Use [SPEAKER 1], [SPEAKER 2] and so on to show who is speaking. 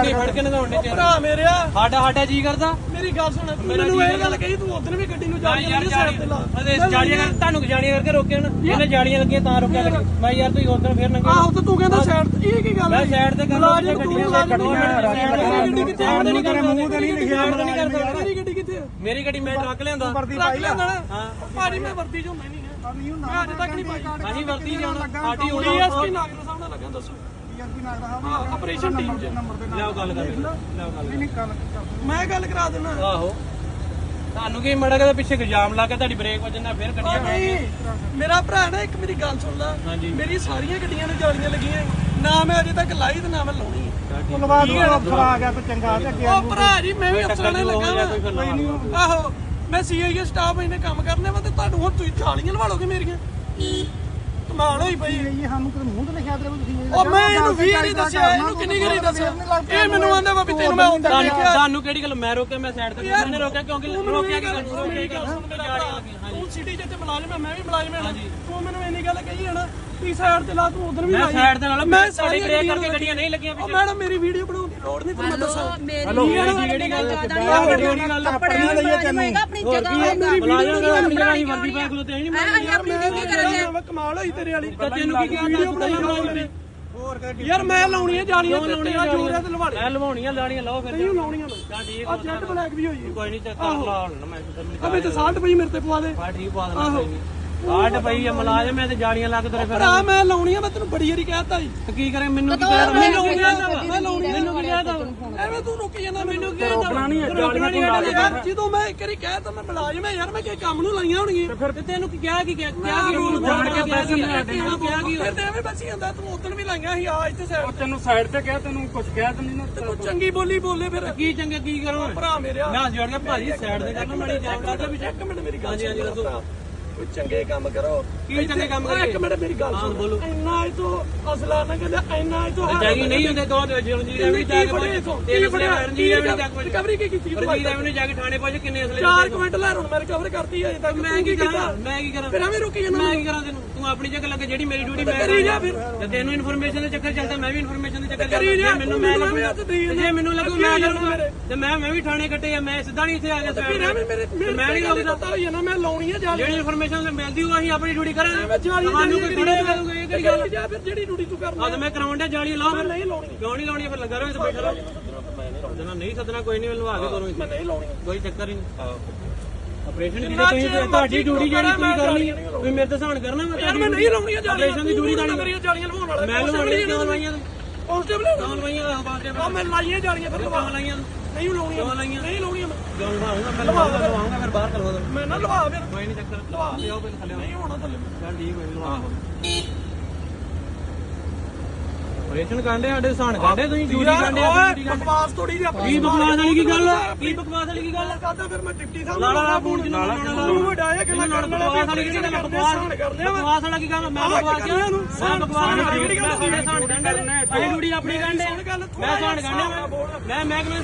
[SPEAKER 1] ਗੱਡੀ ਫੜ ਕੇ ਨਗਾਉਣ ਦੇ
[SPEAKER 2] ਭਰਾ ਮੇਰਿਆ
[SPEAKER 1] ਸਾਡਾ ਸਾਡਾ ਜੀ ਕਰਦਾ।
[SPEAKER 2] ਮੇਰੀ ਗੱਲ ਸੁਣ ਤੂੰ ਮੈਨੂੰ ਇਹ ਗੱਲ ਕਹੀ ਤੂੰ ਉਦੋਂ ਵੀ ਗੱਡੀ ਨੂੰ ਜਾ
[SPEAKER 1] ਮੈਂ ਯਾਰ ਜਾਲੀਆਂ ਅਦੇ ਜਾਲੀਆਂ ਕਰ ਤੁਹਾਨੂੰ ਜਾਲੀਆਂ ਕਰਕੇ ਰੋਕਿਆ ਨਾ ਇਹਨੇ ਜਾਲੀਆਂ ਲੱਗੀਆਂ ਤਾਂ ਰੋਕਿਆ ਲੱਗੀ ਮੈਂ ਯਾਰ ਤੁਸੀਂ ਉਧਰ ਫੇਰ ਨੰਗੇ
[SPEAKER 2] ਆਹੋ ਤੇ ਤੂੰ ਕਹਿੰਦਾ ਸਾਈਡ ਤੇ ਇਹ ਕੀ ਗੱਲ
[SPEAKER 1] ਮੈਂ ਸਾਈਡ ਤੇ ਕਰ
[SPEAKER 2] ਤੂੰ
[SPEAKER 1] ਗੱਡੀਆਂ
[SPEAKER 2] ਗੱਡੀ ਕਿੱਥੇ
[SPEAKER 1] ਸਾਈਡ ਤੇ ਨਹੀਂ
[SPEAKER 2] ਕਰ
[SPEAKER 1] ਕਰ ਮੂੰਹ ਤੇ ਨਹੀਂ ਲਿਖਿਆ
[SPEAKER 2] ਨਹੀਂ ਕਰ ਸਕਦਾ ਮੇਰੀ ਗੱਡੀ ਕਿੱਥੇ?
[SPEAKER 1] ਮੇਰੀ ਗੱਡੀ ਮੈਂ ਟਰੱਕ ਲਿਆਂਦਾ।
[SPEAKER 2] ਰੱਖ ਲੈਂਦਾ ਨਾ। ਭਾਜੀ ਮੈਂ ਵਰਦੀ ਚ ਹੀ ਨਹੀਂ ਹੈ ਮੈਂ ਅੱਜ ਤੱਕ ਨਹੀਂ ਪਾਈ।
[SPEAKER 1] ਹਾਂਜੀ ਵਰਤੀ ਜਾਣਾ ਸਾਡੀ ਹੋਣੀ
[SPEAKER 2] ਡੀਐਸਪੀ ਨਾਗਰ ਸਾਹਿਬ ਨਾਲ ਲੱਗਾ ਦੱਸੋ। ਹਾਂ ਆਪਰੇਸ਼ਨ ਟੀਮ ਚ।
[SPEAKER 1] ਲਿਆਓ ਗੱਲ ਕਰ ਲਿਆਓ ਗੱਲ
[SPEAKER 2] ਮੈਂ ਗੱਲ ਕਰਾ ਦਿੰਦਾ।
[SPEAKER 1] ਆਹੋ। ਤੁਹਾਨੂੰ ਕੀ ਮੜਾ ਕੇ ਪਿੱਛੇ ਇਲਜ਼ਾਮ ਲਾ ਕੇ ਤੁਹਾਡੀ ਬ੍ਰੇਕ ਵੱਜਣ ਨਾਲ ਫੇਰ
[SPEAKER 2] ਉਹ
[SPEAKER 1] ਗੱਡੀਆਂ
[SPEAKER 2] ਨਹੀਂ ਮੇਰਾ ਭਰਾ ਨਾ ਇੱਕ ਮੇਰੀ ਗੱਲ ਸੁਣ ਲੈ।
[SPEAKER 1] ਹਾਂਜੀ।
[SPEAKER 2] ਮੇਰੀ ਸਾਰੀਆਂ ਗੱਡੀਆਂ ਨੂੰ ਜਾਲੀਆਂ ਲੱਗੀਆਂ। ਨਾ ਮੈਂ ਅਜੇ ਤੱਕ ਲਾਈ ਤੇ ਨਾ ਮੈਂ ਲਾਉਣੀ। ਹੈ
[SPEAKER 3] ਧੰਨਵਾਦ ਉਹ ਅਫਸਰ ਆ ਗਿਆ ਤੇ ਚੰਗਾ ਤੇ ਅੱਗੇ
[SPEAKER 2] ਉਹ ਭਰਾ ਜੀ ਮੈਂ ਵੀ ਅਫਸਰਾਂ ਨੇ ਲੱਗਾ
[SPEAKER 1] ਜਾਂ ਕੋਈ ਫਿਰ ਲਾ ਲਓ।
[SPEAKER 2] ਵਾਂ। ਆਹੋ ਮੈਂ ਸੀਆਈਏ ਸਟਾਫ ਇਹਨੇ ਕੰਮ ਕਰਨੇ ਵਾ ਤੇ ਤੁਹਾਨੂੰ ਹੁਣ ਤੁਸੀਂ ਜਾਲੀਆਂ ਲਵਾ ਲੋਗੇ ਮੇਰੀਆਂ। ਕਮਾਲ ਹੋਈ ਪਈ।
[SPEAKER 3] ਇਹ ਸਾਨੂੰ ਕਿਤੇ ਮੂੰਹ ਤੇ ਲਿਖਿਆ ਤੇ ਤੁਸੀਂ
[SPEAKER 2] ਉਹ ਮੈਂ ਇਹਨੂੰ ਵੀ ਨਹੀਂ ਦੱਸਿਆ ਇਹਨੂੰ ਕਿੰਨੀ ਗਰੀ ਦੱਸਿਆ। ਇਹ ਮੈਨੂੰ ਆਂਦਾ ਵਾ ਵੀ ਤੈਨੂੰ ਮੈਂ ਹੁੰਦਾ
[SPEAKER 1] ਤੁਹਾਨੂੰ
[SPEAKER 2] ਦੇਖਿਆ।
[SPEAKER 1] ਤੁਹਾਨੂੰ ਕਿਹੜੀ ਗੱਲ ਮੈਂ ਰੋਕਿਆ ਮੈਂ ਸਾਈਡ ਤੇ ਕਿਸੇ ਨੇ ਰੋਕਿਆ ਕਿਉਂਕਿ ਰੋਕਿਆ ਕਿ
[SPEAKER 2] ਮੇਰੀ ਮੇਰਾ। ਤੂੰ ਸਿਟੀ ਜਿੱਤੇ ਮੁਲਾਜ਼ਮ ਹੈ ਮੈਂ ਵੀ ਮੁਲਾਜ਼ਮ ਹਾਂ ਤੂੰ ਮੈਨੂੰ ਇੰਨੀ ਗੱਲ ਕਹੀ ਹੈ ਨਾ ਤੀ ਸਾਈਡ ਤੇ ਲਾ ਤੂੰ ਉਧਰ ਵੀ
[SPEAKER 1] ਮੈਂ
[SPEAKER 2] ਲਾਈ।
[SPEAKER 1] ਸਾਈਡ ਦੇ ਨਾਲ
[SPEAKER 2] ਮੈਂ
[SPEAKER 1] ਮੈਂ ਸਾਡੀ ਬ੍ਰੇਕ ਕਰਕੇ ਗੱਡੀਆਂ ਨਹੀਂ ਲੱਗੀਆਂ
[SPEAKER 2] ਉਹ ਮੈਡਮ ਮੇਰੀ ਵੀਡੀਓ ਬਣਾਉਣ ਦੀ ਲੋੜ ਨਹੀਂ ਮੈਂ ਦੱਸਾਂ।
[SPEAKER 1] ਹਲੋ ਜਿਹੜੀ ਗੱਲ ਜਿਹੜੀ ਗੱਲ
[SPEAKER 3] ਆਪਣੀ ਲਈਏ ਤੈਨੂੰ
[SPEAKER 4] ਆਪਣੀ ਜਗ੍ਹਾ
[SPEAKER 1] ਬੁਲਾਇਆ ਗਿਆ ਆਪਣੀ ਜਗ੍ਹਾ ਹੀ ਵਰਦੀ ਪਾ ਖਲੋਤੇ ਨਹੀਂ
[SPEAKER 4] ਅਸੀਂ ਆਪਣੀ
[SPEAKER 2] ਮੈਂ ਕਮਾਲ ਹੋਈ ਤੇਰੇ ਵਾਲੀ।
[SPEAKER 1] ਤੈਨੂੰ ਕੀ ਕਿਹਾ
[SPEAKER 2] ਵੀਡੀਓ ਬਣਾਈ ਮੇਰੀ ਯਾਰ ਮੈਂ ਲਾਉਣੀਆਂ ਜਾਲੀਆਂ ਤੇ ਤੇਰਾ ਜੋਰ ਹੈ ਤੇ ਲਵਾ ਲੈ
[SPEAKER 1] ਮੈਂ ਲਵਾਉਣੀਆਂ ਲਾਣੀਆਂ ਲਾਓ ਫਿਰ।
[SPEAKER 2] ਨਹੀਂ ਲਾਉਣੀਆਂ ਮੈਂ।
[SPEAKER 1] ਤਾਂ ਠੀਕ
[SPEAKER 2] ਆ ਜੈਟ ਬਲੈਕ ਵੀ ਹੋਈ
[SPEAKER 1] ਕੋਈ ਨਹੀਂ ਚੱਕ ਲਾ ਹੁਣ ਮੈਂ
[SPEAKER 2] ਆ ਵਿੱਚ 60 ਪਈ ਮੇਰੇ ਤੇ ਪਵਾ ਦੇ।
[SPEAKER 1] ਬਾ ਠੀਕ ਪਾ ਦੇਣਾ ਕੋਈ ਨਹੀਂ। ਕਾਟ ਪਈ ਆ ਮੁਲਾਜ਼ਮ ਐ ਤੇ ਜਾੜੀਆਂ ਲੱਗ ਤੇਰੇ ਫਿਰ
[SPEAKER 2] ਭਰਾ ਮੈਂ ਲਾਉਣੀਆਂ ਮੈਂ ਤੈਨੂੰ ਬੜੀ ਵਾਰੀ ਕਹਿਤਾ ਜੀ
[SPEAKER 1] ਤੇ ਕੀ ਕਰੇ ਮੈਨੂੰ ਕੀ ਕਹਿ
[SPEAKER 2] ਮੈਂ ਲਾਉਣੀਆਂ ਮੈਂ ਲਾਉਣੀਆਂ
[SPEAKER 1] ਮੈਨੂੰ ਕੀ ਕਹਿ ਤਾ
[SPEAKER 2] ਐਵੇਂ ਤੂੰ ਰੁਕ ਜਾਂਦਾ ਮੈਨੂੰ ਕੀ
[SPEAKER 1] ਰੋਕਣਾ ਨਹੀਂ ਹੈ,
[SPEAKER 2] ਰੋਕਣਾ ਨਹੀਂ
[SPEAKER 1] ਜਾਲੀਆਂ
[SPEAKER 2] ਯਾਰ ਜਦੋਂ ਮੈਂ ਇੱਕ ਵਾਰੀ ਕਹਿ ਤਾ ਮੈਂ ਮੁਲਾਜ਼ਮ ਹੈ ਯਾਰ ਮੈਂ ਕਿਸੇ ਕੰਮ ਨੂੰ ਲਾਈਆਂ ਹੋਣਗੀਆਂ।
[SPEAKER 1] ਫਿਰ ਤੇ ਤੈਨੂੰ ਕੀ ਕਿਹਾ ਕੀ ਕਿਹਾ ਕਿਹਾ ਕੀ ਰੂਲ ਜਾਣ ਕੇ ਪੈਸੇ ਨਹੀਂ ਕਿਹਾ ਕੀ
[SPEAKER 2] ਫਿਰ ਤੇ ਐਵੇਂ ਬਸੀ ਜਾਂਦਾ ਤੂੰ ਉਦੋਂ ਵੀ ਲਾਈਆਂ ਸੀ ਆ ਇੱਥੇ ਸਾਈਡ
[SPEAKER 3] ਤੈਨੂੰ ਸਾਈਡ ਤੇ ਕਿਹਾ ਤੈਨੂੰ ਕੁਝ ਕਿਹਾ ਤੇ ਨਹੀਂ
[SPEAKER 2] ਤੇ ਤੂੰ ਚੰਗੀ ਬੋਲੀ ਬੋਲੇ ਫਿਰ।
[SPEAKER 1] ਕੀ ਚੰਗਾ ਕੀ ਕਰੋ
[SPEAKER 2] ਭਰਾ ਮੇਰਿਆ
[SPEAKER 1] ਮੈਂ ਜੋੜ ਕੇ ਭਾਜੀ ਸਾਈਡ ਤੇ ਕਰਨਾ ਮੜੀ ਜਾ
[SPEAKER 2] ਕਰਦਾ ਵੀ ਇੱਕ ਮਿੰਟ ਮੇਰੀ ਗੱਲ
[SPEAKER 1] ਹਾਂਜੀ, ਹਾਂਜੀ, ਦੱਸੋ।
[SPEAKER 2] ਕੋਈ ਚੰਗੇ ਕੰਮ ਕਰੋ।
[SPEAKER 1] ਕੀ ਚੰਗੇ ਕੰਮ
[SPEAKER 2] ਓਏ, ਇੱਕ
[SPEAKER 1] ਕਰੀਏ?
[SPEAKER 2] ਮਿੰਟ ਮੇਰੀ ਗੱਲ
[SPEAKER 1] ਹਾਂ,
[SPEAKER 2] ਸੁਣ।
[SPEAKER 1] ਬੋਲੋ।
[SPEAKER 2] ਇੰਨਾ ਇਹ ਤੋਂ ਅਸਲਾ ਨਾ ਕਹਿੰਦੇ ਇੰਨਾ ਇਹ ਤੋਂ
[SPEAKER 1] ਜਾਗੀ ਨਹੀਂ ਹੁੰਦੇ ਦੋ ਜਲਨ ਜੀ ਰਵੀ ਜਾ ਕੇ ਪਹੁੰਚ ਤਿੰਨ ਅਸਲੇ ਕਰਨ ਜੀ ਰਵੀ ਜਾ ਕੇ
[SPEAKER 2] ਰਿਕਵਰੀ ਕੀ ਕੀਤੀ ਤੂੰ
[SPEAKER 1] ਰਵੀ ਰਵੀ ਨੇ ਜਾ ਕੇ ਥਾਣੇ ਪਹੁੰਚ ਕਿੰਨੇ ਅਸਲੇ
[SPEAKER 2] ਚਾਰ ਕੁਇੰਟ ਲੈ ਹੁਣ ਮੈਂ ਰਿਕਵਰ ਕਰਤੀ ਹੈ ਅਜੇ ਤੱਕ
[SPEAKER 1] ਮੈਂ ਕੀ ਕਰਾਂ? ਮੈਂ ਕੀ ਕਰਾਂ?
[SPEAKER 2] ਫਿਰ ਐਵੇਂ ਰੁਕੀ ਜਾਂਦਾ
[SPEAKER 1] ਮੈਂ ਕੀ ਕਰਾਂ ਤੈਨੂੰ? ਤੂੰ ਆਪਣੀ ਜਗ੍ਹਾ ਲੱਗੇ ਜਿਹੜੀ ਮੇਰੀ ਡਿਊਟੀ ਮੈਂ
[SPEAKER 2] ਕਰੀ ਜਾ ਫਿਰ।
[SPEAKER 1] ਤੇ ਤੈਨੂੰ ਇਨਫੋਰਮੇਸ਼ਨ ਦੇ ਚੱਕਰ ਚੱਲਦਾ ਮੈਂ ਵੀ ਇਨਫੋਰਮੇਸ਼ਨ ਦੇ ਚੱਕਰ
[SPEAKER 2] ਕਰੀ
[SPEAKER 1] ਚੱਲਦਾ।
[SPEAKER 2] ਜਾ,
[SPEAKER 1] ਜੇ ਮੈਨੂੰ
[SPEAKER 2] ਤੂੰ
[SPEAKER 1] ਮੈਂ
[SPEAKER 2] ਮੈਨੂੰ
[SPEAKER 1] ਲੱਗੂ
[SPEAKER 2] ਹੱਥ ਦੇਈ
[SPEAKER 1] ਤੇ
[SPEAKER 2] ਜਾਂਦਾ।
[SPEAKER 1] ਜੇ ਮੈਨੂੰ ਲੱਗੂ
[SPEAKER 2] ਅੱਗੇ
[SPEAKER 1] ਮੈਂ
[SPEAKER 2] ਆ ਜਾਣਾ ਮੇਰੇ।
[SPEAKER 1] ਤੇ ਮੈਂ ਮੈਂ ਵੀ ਥਾਣੇ ਕੱਟੇ ਆ ਮੈਂ ਸਿੱਧਾ ਨਹੀਂ ਇੱਥੇ ਆ ਗਿਆ
[SPEAKER 2] ਫਿਰ ਐਵੇਂ ਮੇਰੇ ਮੇਰੇ
[SPEAKER 1] ਮੈਂ ਨਹੀਂ
[SPEAKER 2] ਗੱਲ
[SPEAKER 1] ਲੱਗਦਾ।
[SPEAKER 2] ਪਤਾ ਹੋਈ ਨਾ ਮੈਂ ਲਾਉਣੀ ਹੈ ਜਾਲੀ।
[SPEAKER 1] ਜਿਹੜੀ ਇਨਫੋਰਮੇਸ਼ਨ ਮਿਲਦੀ ਉਹ ਅਸੀਂ ਆਪਣੀ ਡਿਊਟੀ ਕਰਾਂਗੇ। ਤੁਹਾਨੂੰ ਕੋਈ ਥੋੜੇ ਕਰੂਗਾ ਇਹ ਕਿਹੜੀ ਗੱਲ
[SPEAKER 2] ਜਾ ਫਿਰ ਜਿਹੜੀ ਡਿਊਟੀ ਤੂੰ ਕਰਨਾ
[SPEAKER 1] ਤੇ ਮੈਂ ਕਰਾਉਣ ਡਿਆ ਜਾਲੀ ਲਾਓ। ਫਿਰ
[SPEAKER 2] ਨਹੀਂ ਲਾਉਣੀ।
[SPEAKER 1] ਕਿਉਂ ਨਹੀਂ ਲਾਉਣੀ? ਫਿਰ ਲੱਗਾ ਰਹੋ ਇੱਥੇ ਬੈਠਾ ਰਹੋ। ਸੱਦਣਾ ਨਹੀਂ ਸੱਦਣਾ ਕੋਈ ਨਹੀਂ ਲਵਾ ਕੇ ਕਰੋ
[SPEAKER 2] ਮੈਂ ਨਹੀਂ ਲਾਉਣੀ।
[SPEAKER 1] ਕੋਈ ਚੱਕਰ ਹੀ ਨਹੀਂ। ਆਪਰੇਸ਼ਨ ਦੀ ਤੁਸੀਂ ਤੁਹਾਡੀ ਡਿਊਟੀ ਜਿਹੜੀ ਤੁਸੀਂ ਕਰਨੀ ਹੈ ਤੁਸੀਂ ਮੇਰੇ ਤੇ ਸਹਾਨ ਕਰਨਾ ਮੈਂ
[SPEAKER 2] ਯਾਰ ਮੈਂ ਨਹੀਂ ਲਾਉਣੀਆਂ ਜਾਲੀਆਂ
[SPEAKER 1] ਆਪਰੇਸ਼ਨ ਦੀ ਡਿਊਟੀ
[SPEAKER 2] ਤੁਹਾਡੀ ਜਾਲੀਆਂ ਲਵਾਉਣ ਵਾਲਾ।
[SPEAKER 1] ਮੈਂ ਲਵਾਉਣੀ ਕਿਉਂ ਲਵਾਈਆਂ?
[SPEAKER 2] ਕਾਂਸਟੇਬਲ
[SPEAKER 1] ਕਿਉਂ ਲਵਾਈਆਂ ਆ ਬਾਅਦ
[SPEAKER 2] ਆ ਮੈਂ ਲਾਈਆਂ ਜਾਲੀਆਂ ਫਿਰ ਲਵਾ।
[SPEAKER 1] ਲਾਈਆਂ
[SPEAKER 2] ਨਹੀਂ ਲਾਉਣੀਆਂ। ਨਹੀਂ ਲਾਉਣੀਆਂ ਮੈਂ।
[SPEAKER 1] ਲਵਾਉਂਗਾ? ਮੈਂ ਲਵਾਉਂਗਾ ਫਿਰ ਬਾਹਰ
[SPEAKER 2] ਲਵਾ ਫਿਰ।
[SPEAKER 1] ਕੋਈ ਨਹੀਂ ਚੱਕਰ
[SPEAKER 2] ਲਵਾ
[SPEAKER 1] ਲਿਆਓ ਪਹਿਲੇ ਥੱਲੇ
[SPEAKER 2] ਨਹੀਂ ਹੋਣਾ ਥੱਲੇ।
[SPEAKER 1] ਚੱਲ ਠੀਕ ਹੋਈ ਲਵਾ ਆਪਰੇਸ਼ਨ ਕਾਂਡੇ ਸਾਡੇ ਸਹਾਨ ਕਾਂਡੇ ਤੁਸੀਂ ਡਿਊਟੀ ਕਾਂਡੇ
[SPEAKER 2] ਓਏ ਬਕਵਾਸ ਥੋੜੀ ਜਿਹੀ ਆਪਣੀ
[SPEAKER 1] ਕੀ ਬਕਵਾਸ ਵਾਲੀ ਕੀ ਗੱਲ? ਕੀ ਬਕਵਾਸ ਵਾਲੀ ਕੀ ਗੱਲ?
[SPEAKER 2] ਕਰਦਾ ਫਿਰ? ਮੈਂ ਡਿਪਟੀ ਸਾਹਿਬ
[SPEAKER 1] ਲਾ ਲਾ ਲਾ ਫੋਨ ਜਿੰਨਾ ਲਾਉਣਾ
[SPEAKER 2] ਵੱਡਾ ਹੈ ਕਿ ਮੈਂ ਕਰਨ ਵਾਲਾ
[SPEAKER 1] ਬਕਵਾਸ ਵਾਲੀ ਕੀ ਗੱਲ? ਬਕਵਾਸ ਵਾਲਾ ਕੀ ਗੱਲ? ਮੈਂ ਬਕਵਾਸ ਕਿਹਾ ਇਹਨੂੰ ਮੈਂ ਬਕਵਾਸ ਨਹੀਂ ਕਰਦਾ ਮੈਂ ਸਾਡੇ ਸਾਨ ਗੰਢੇ ਅਸੀਂ ਡਿਊਟੀ ਆਪਣੀ ਗੰਢੇ ਮੈਂ ਸਾਨ ਗੰਢੇ ਮੈਂ ਮੈਂ ਕਿਵੇਂ